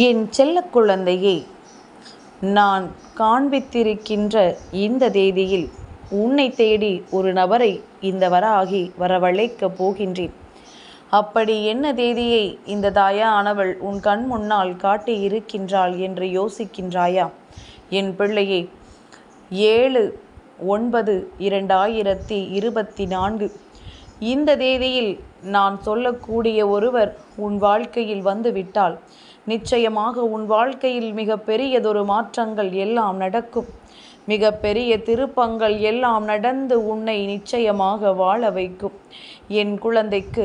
என் செல்ல குழந்தையே நான் காண்பித்திருக்கின்ற இந்த தேதியில் உன்னை தேடி ஒரு நபரை இந்த வராகி வரவழைக்கப் போகின்றேன். அப்படி என்ன தேதியை இந்த தாயானவள் உன் கண் முன்னால் காட்டி இருக்கின்றாள் என்று யோசிக்கின்றாயா? என் பிள்ளையே ஏழு ஒன்பது இரண்டாயிரத்தி இருபத்தி நான்கு. இந்த தேதியில் நான் சொல்லக்கூடிய ஒருவர் உன் வாழ்க்கையில் வந்துவிட்டால் நிச்சயமாக உன் வாழ்க்கையில் மிக பெரியதொரு மாற்றங்கள் எல்லாம் நடக்கும். மிக பெரிய திருப்பங்கள் எல்லாம் நடந்து உன்னை நிச்சயமாக வாழ வைக்கும். என் குழந்தைக்கு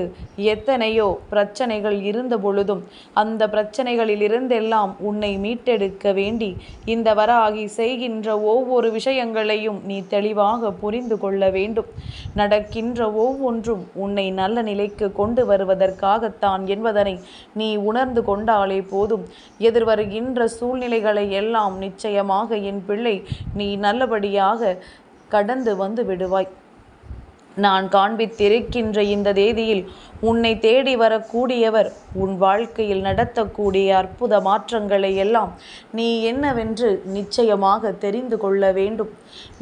எத்தனையோ பிரச்சனைகள் இருந்த பொழுதும் அந்த பிரச்சனைகளில் இருந்தெல்லாம் உன்னை மீட்டெடுக்க வேண்டி இந்த வராகி செய்கின்ற ஒவ்வொரு விஷயங்களையும் நீ தெளிவாக புரிந்து கொள்ள வேண்டும். நடக்கின்ற ஒவ்வொன்றும் உன்னை நல்ல நிலைக்கு கொண்டு வருவதற்காகத்தான் என்பதனை நீ உணர்ந்து கொண்டாலே போதும். எதிர்வருகின்ற சூழ்நிலைகளை எல்லாம் நிச்சயமாக என் பிள்ளை நீ நல்லபடியாக கடந்து வந்து விடுவாய். நான் காண்பித்திருக்கின்ற இந்த தேதியில் உன்னை தேடி வரக்கூடியவர் உன் வாழ்க்கையில் நடத்தக்கூடிய அற்புத மாற்றங்களை எல்லாம் நீ என்னவென்று நிச்சயமாக தெரிந்து கொள்ள வேண்டும்.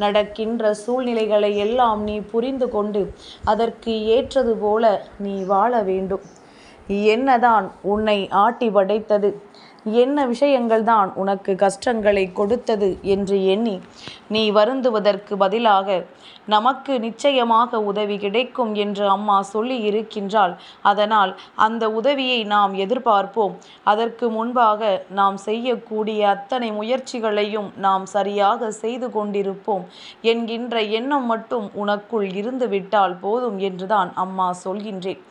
நடக்கின்ற சூழ்நிலைகளை எல்லாம் நீ புரிந்து கொண்டு அதற்கு ஏற்றது போல நீ வாழ வேண்டும். என்னதான் உன்னை ஆட்டி படைத்தது என்ன விஷயங்கள் தான் உனக்கு கஷ்டங்களை கொடுத்தது என்று எண்ணி நீ வருந்துவதற்கு பதிலாக நமக்கு நிச்சயமாக உதவி கிடைக்கும் என்று அம்மா சொல்லி இருக்கின்றால் அதனால் அந்த உதவியை நாம் எதிர்பார்ப்போம். அதற்கு முன்பாக நாம் செய்யக்கூடிய அத்தனை முயற்சிகளையும் நாம் சரியாக செய்து கொண்டிருப்போம். என்கின்ற எண்ணம் மட்டும் உனக்குள் இருந்துவிட்டால் போதும் என்றுதான் அம்மா சொல்கின்றேன்.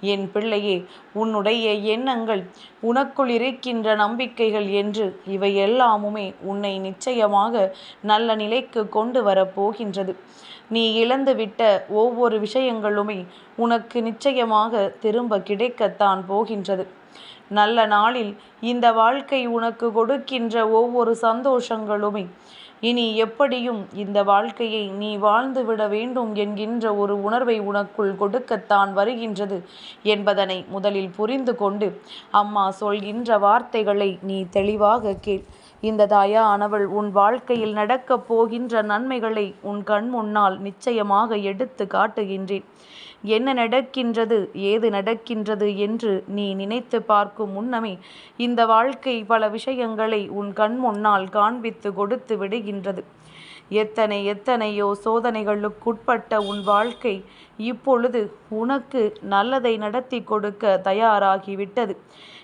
என் பிள்ளையே உன்னுடைய எண்ணங்கள் உனக்குள் இருக்கின்றன நம்பிக்கைகள் என்று இவை எல்லாமுமே உன்னை நிச்சயமாக நல்ல நிலைக்கு கொண்டு வரப்போகின்றது நீ இழந்துவிட்ட ஒவ்வொரு விஷயங்களுமே உனக்கு நிச்சயமாக திரும்ப கிடைக்கத்தான் போகின்றது. நல்ல நாளில் இந்த வாழ்க்கை உனக்கு கொடுக்கின்ற ஒவ்வொரு சந்தோஷங்களுமே இனி எப்படியும் இந்த வாழ்க்கையை நீ வாழ்ந்துவிட வேண்டும் என்கின்ற ஒரு உணர்வை உனக்குள் கொடுக்கத்தான் வருகின்றது என்பதனை முதலில் புரிந்து கொண்டு அம்மா சொல்கின்ற வார்த்தைகளை நீ தெளிவாக கேள். இந்த தாயா ஆனவள் உன் வாழ்க்கையில் நடக்கப் போகின்ற நன்மைகளை உன் கண் முன்னால் நிச்சயமாக எடுத்து காட்டுகின்றேன். என்ன நடக்கின்றது ஏது நடக்கின்றது என்று நீ நினைத்து பார்க்கும் முன்னமே இந்த வாழ்க்கை பல விஷயங்களை உன் கண் முன்னால் காண்பித்து கொடுத்து விடுகின்றது. எத்தனை எத்தனையோ சோதனைகளுக்குட்பட்ட உன் வாழ்க்கை இப்பொழுது உனக்கு நல்லதை நடத்தி கொடுக்க தயாராகிவிட்டது.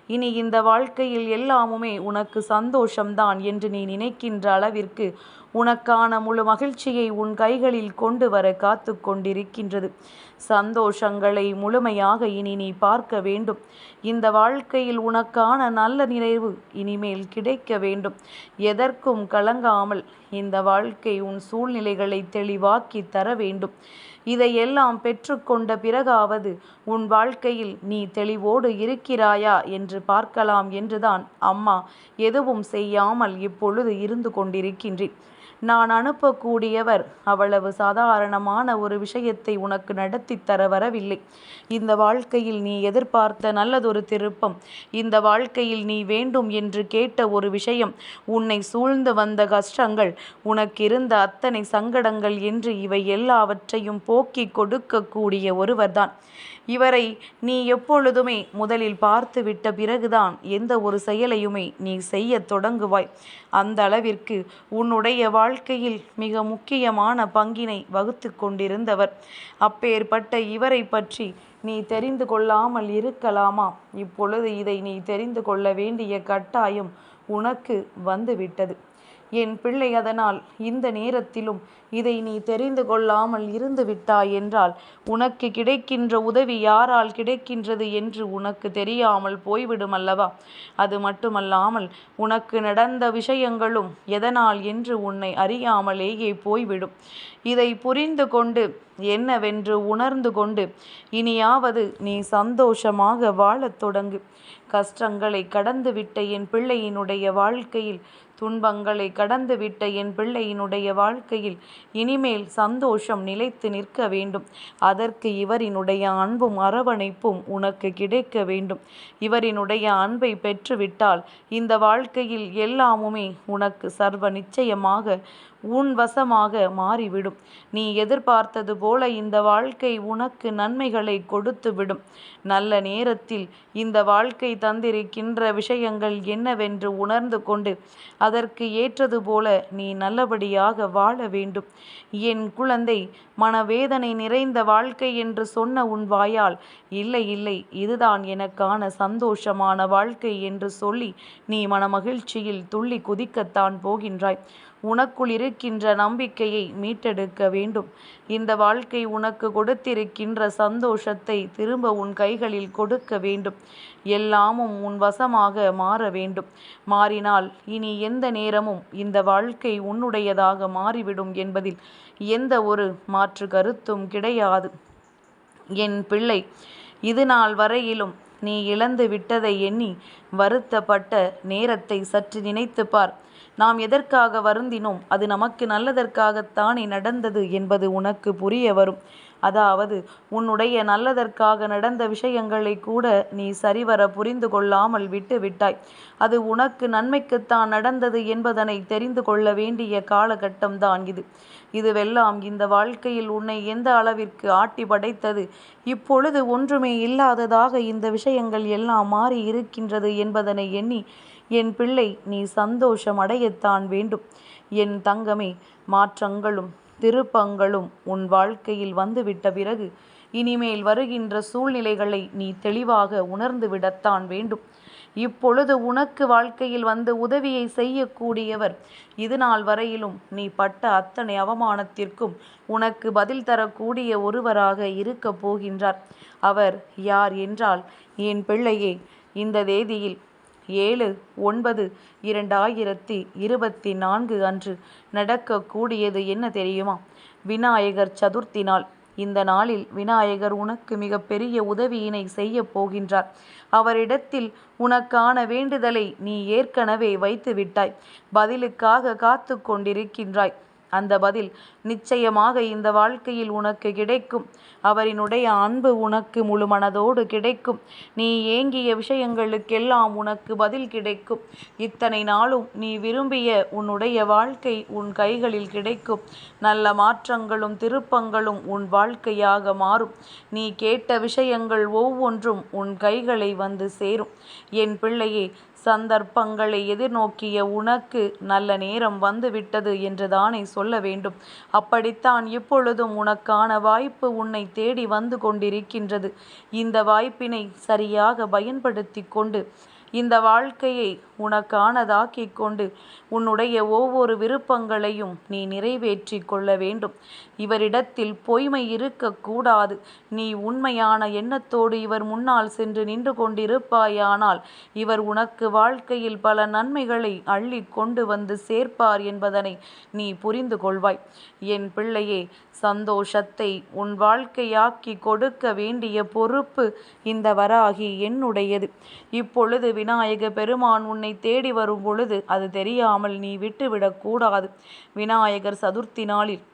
இனி இந்த வாழ்க்கையில் எல்லாமுமே உனக்கு சந்தோஷம்தான் என்று நீ நினைக்கின்ற அளவிற்கு உனக்கான முழு மகிழ்ச்சியை உன் கைகளில் கொண்டு வர காத்து கொண்டிருக்கின்றது. சந்தோஷங்களை முழுமையாக இனி நீ பார்க்க வேண்டும். இந்த வாழ்க்கையில் உனக்கான நல்ல நிறைவு இனிமேல் கிடைக்க வேண்டும். எதற்கும் கலங்காமல் இந்த வாழ்க்கை உன் சூழ்நிலைகளை தெளிவாக்கி தர வேண்டும். இதையெல்லாம் பெற்றுக்கொண்ட பிறகாவது உன் வாழ்க்கையில் நீ தெளிவோடு இருக்கிறாயா என்று பார்க்கலாம் என்றுதான் அம்மா எதுவும் செய்யாமல் இப்பொழுது இருந்து கொண்டிருக்கின்றேன். நான் அனுப்பக்கூடியவர். அவ்வளவு சாதாரணமான ஒரு விஷயத்தை உனக்கு நடத்தி தர வரவில்லை. இந்த வாழ்க்கையில் நீ எதிர்பார்த்த நல்லதொரு திருப்பம். இந்த வாழ்க்கையில் நீ வேண்டும் என்று கேட்ட ஒரு விஷயம். உன்னை சூழ்ந்து வந்த கஷ்டங்கள் உனக்கு இருந்த அத்தனை சங்கடங்கள் என்று இவை எல்லாவற்றையும் போக்கி கொடுக்கக்கூடிய ஒருவர்தான். இவரை நீ எப்பொழுதுமே முதலில் பார்த்து விட்ட பிறகுதான் எந்த ஒரு செயலையுமே நீ செய்ய தொடங்குவாய். அந்த அளவிற்கு உன்னுடைய வாழ்க்கையில் மிக முக்கியமான பங்கினை வகுத்து கொண்டிருந்தவர். அப்பேற்பட்ட இவரை பற்றி நீ தெரிந்து கொள்ளாமல் இருக்கலாமா? இப்பொழுது இதை நீ தெரிந்து கொள்ள வேண்டிய கட்டாயம் உனக்கு வந்துவிட்டது. என் பிள்ளை அதனால் இந்த நேரத்திலும் இதை நீ தெரிந்து கொள்ளாமல் இருந்து விட்டாய் என்றால் உனக்கு கிடைக்கின்ற உதவி யாரால் கிடைக்கின்றது என்று உனக்கு தெரியாமல் போய்விடும் அல்லவா? அது மட்டுமல்லாமல் உனக்கு நடந்த விஷயங்களும் எதனால் என்று உன்னை அறியாமலேயே போய்விடும். இதை புரிந்து கொண்டு என்னவென்று உணர்ந்து கொண்டு இனியாவது நீ சந்தோஷமாக வாழத் தொடங்கு. கஷ்டங்களை கடந்துவிட்ட என் பிள்ளையினுடைய வாழ்க்கையில் துன்பங்களை கடந்துவிட்ட என் பிள்ளையினுடைய வாழ்க்கையில் இனிமேல் சந்தோஷம் நிலைத்து நிற்க வேண்டும். அதற்கு இவரினுடைய அன்பும் அரவணைப்பும் உனக்கு கிடைக்க வேண்டும். இவரினுடைய அன்பை பெற்றுவிட்டால் இந்த வாழ்க்கையில் எல்லாமுமே உனக்கு சர்வ நிச்சயமாக உன் வசமாக மாறிவிடும். நீ எதிர்பார்த்தது போல் போல இந்த வாழ்க்கை உனக்கு நன்மைகளை கொடுத்துவிடும். நல்ல நேரத்தில் இந்த வாழ்க்கை தந்திருக்கின்ற விஷயங்கள் என்னவென்று உணர்ந்து கொண்டு அதற்கு ஏற்றது போல நீ நல்லபடியாக வாழ வேண்டும். என் குழந்தை மனவேதனை நிறைந்த வாழ்க்கை என்று சொன்ன உன் வாயால் இல்லை இல்லை இதுதான் எனக்கான சந்தோஷமான வாழ்க்கை என்று சொல்லி நீ மனமகிழ்ச்சியில் துள்ளி குதிக்கத்தான் போகின்றாய். உனக்குள் இருக்கின்ற நம்பிக்கையை மீட்டெடுக்க வேண்டும். இந்த வாழ்க்கை உனக்கு கொடுத்திருக்கின்ற சந்தோஷத்தை திரும்ப உன் கைகளில் கொடுக்க வேண்டும். எல்லாமும் உன் வசமாக மாற வேண்டும். மாறினால் இனி எந்த நேரமும் இந்த வாழ்க்கை உன்னுடையதாக மாறிவிடும் என்பதில் எந்த ஒரு மாற்று கருத்தும் கிடையாது. என் பிள்ளை இது நாள் வரையிலும் நீ இழந்து விட்டதை எண்ணி வருத்தப்பட்ட நேரத்தை சற்று நினைத்து பார். நாம் எதற்காக வருந்தினோம்? அது நமக்கு நல்லதற்காகத்தானே நடந்தது என்பது உனக்கு புரிய வரும். அதாவது உன்னுடைய நல்லதற்காக நடந்த விஷயங்களை கூட நீ சரிவர புரிந்து கொள்ளாமல் விட்டு விட்டாய். அது உனக்கு நன்மைக்குத்தான் நடந்தது என்பதனை தெரிந்து கொள்ள வேண்டிய காலகட்டம்தான் இது. இதுவெல்லாம் இந்த வாழ்க்கையில் உன்னை எந்த அளவிற்கு ஆட்டி படைத்தது? இப்பொழுது ஒன்றுமே இல்லாததாக இந்த விஷயங்கள் எல்லாம் மாறி இருக்கின்றது என்பதனை எண்ணி என் பிள்ளை நீ சந்தோஷம் அடையத்தான் வேண்டும். என் தங்கமே மாற்றங்களும் திருப்பங்களும் உன் வாழ்க்கையில் வந்துவிட்ட பிறகு இனிமேல் வருகின்ற சூழ்நிலைகளை நீ தெளிவாக உணர்ந்து விடத்தான் வேண்டும். இப்பொழுது உனக்கு வாழ்க்கையில் வந்து உதவியை செய்யக்கூடியவர் இதுநாள் வரையிலும் நீ பட்ட அத்தனை அவமானத்திற்கும் உனக்கு பதில் தரக்கூடிய ஒருவராக இருக்கப் போகின்றார். அவர் யார் என்றால் என் பிள்ளையே இந்த தேதியில் ஏழு ஒன்பது இரண்டாயிரத்தி இருபத்தி நான்கு அன்று நடக்கக்கூடியது என்ன தெரியுமா? விநாயகர் சதுர்த்தி நாள். இந்த நாளில் விநாயகர் உனக்கு மிகப்பெரிய உதவியினை செய்ய போகின்றார். அவரிடத்தில் உனக்கான வேண்டுதலை நீ ஏற்கனவே வைத்து விட்டாய் பதிலுக்காக காத்து கொண்டிருக்கின்றாய். அந்த பதில் நிச்சயமாக இந்த வாழ்க்கையில் உனக்கு கிடைக்கும். அவரினுடைய அன்பு உனக்கு முழு மனதோடு கிடைக்கும். நீ ஏங்கிய விஷயங்களுக்கெல்லாம் உனக்கு பதில் கிடைக்கும். இத்தனை நாளும் நீ விரும்பிய உன்னுடைய வாழ்க்கை உன் கைகளில் கிடைக்கும். நல்ல மாற்றங்களும் திருப்பங்களும் உன் வாழ்க்கையாக மாறும். நீ கேட்ட விஷயங்கள் ஒவ்வொன்றும் உன் கைகளை வந்து சேரும். என் பிள்ளையே சந்தர்ப்பங்களை எதிர்நோக்கிய உனக்கு நல்ல நேரம் வந்துவிட்டது என்று தானே சொல்ல வேண்டும். அப்படித்தான் இப்பொழுதும் உனக்கான வாய்ப்பு உன்னை தேடி வந்து கொண்டிருக்கின்றது. இந்த வாய்ப்பினை சரியாக பயன்படுத்தி கொண்டு இந்த வாழ்க்கையை உனக்கானதாக்கிக் கொண்டு உன்னுடைய ஒவ்வொரு விருப்பங்களையும் நீ நிறைவேற்றி கொள்ள வேண்டும். இவரிடத்தில் பொய்மை இருக்கக்கூடாது நீ உண்மையான எண்ணத்தோடு இவர் முன்னால் சென்று நின்று கொண்டிருப்பாயானால் இவர் உனக்கு வாழ்க்கையில் பல நன்மைகளை அள்ளி கொண்டு வந்து சேர்ப்பார் என்பதனை நீ புரிந்து கொள்வாய். என் பிள்ளையே சந்தோஷத்தை உன் வாழ்க்கையாக்கி கொடுக்க வேண்டிய பொறுப்பு இந்த வராகி என்னுடையது. இப்பொழுது விநாயக பெருமான் உன்னை தேடி வரும் பொழுது அது தெரியாமல் நீ விட்டுவிடக்கூடாது விநாயகர் சதுர்த்தி நாளில்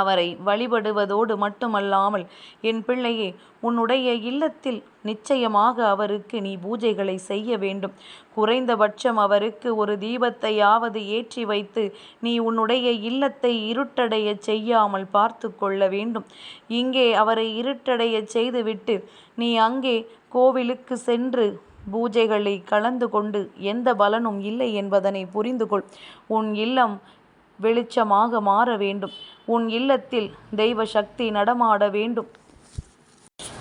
அவரை வழிபடுவதோடு மட்டுமல்லாமல் என் பிள்ளையே உன்னுடைய இல்லத்தில் நிச்சயமாக அவருக்கு நீ பூஜைகளை செய்ய வேண்டும். குறைந்தபட்சம் அவருக்கு ஒரு தீபத்தையாவது ஏற்றி வைத்து நீ உன்னுடைய இல்லத்தை இருட்டடைய செய்யாமல் பார்த்து கொள்ள வேண்டும். இங்கே அவரை இருட்டடைய செய்துவிட்டு நீ அங்கே கோவிலுக்கு சென்று பூஜைகளை கலந்து கொண்டு எந்த பலனும் இல்லை என்பதனை புரிந்து கொள் உன் இல்லம் வெளிச்சமாக மாற வேண்டும். உன் இல்லத்தில் தெய்வ சக்தி நடமாட வேண்டும்.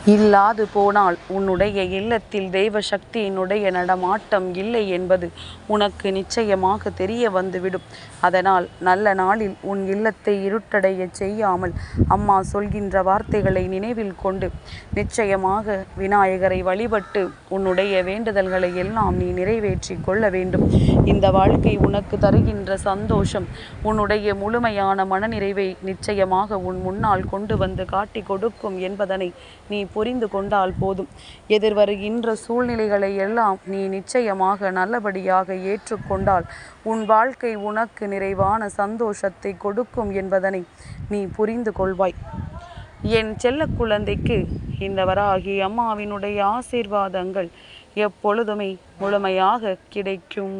இல்லாது போனால் உன்னுடைய இல்லத்தில் தெய்வ சக்தியினுடைய நடமாட்டம் இல்லை என்பது உனக்கு நிச்சயமாக தெரிய வந்துவிடும். அதனால் நல்ல நாளில் உன் இல்லத்தை இருட்டடைய செய்யாமல் அம்மா சொல்கின்ற வார்த்தைகளை நினைவில் கொண்டு நிச்சயமாக விநாயகரை வழிபட்டு உன்னுடைய வேண்டுதல்களை எல்லாம் நீ நிறைவேற்றி கொள்ள வேண்டும். இந்த வாழ்க்கை உனக்கு தருகின்ற சந்தோஷம் உன்னுடைய முழுமையான மனநிறைவை நிச்சயமாக உன் முன்னால் கொண்டு வந்து காட்டி கொடுக்கும் என்பதனை நீ புரிந்து கொண்டால் போதும். எதிர்வருகின்ற சூழ்நிலைகளை எல்லாம் நீ நிச்சயமாக நல்லபடியாக ஏற்றுக்கொண்டால் உன் வாழ்க்கை உனக்கு நிறைவான சந்தோஷத்தை கொடுக்கும் என்பதனை நீ புரிந்து கொள்வாய். என் செல்ல குழந்தைக்கு இந்த வராகி அம்மாவினுடைய ஆசீர்வாதங்கள் எப்பொழுதுமே முழுமையாக கிடைக்கும்.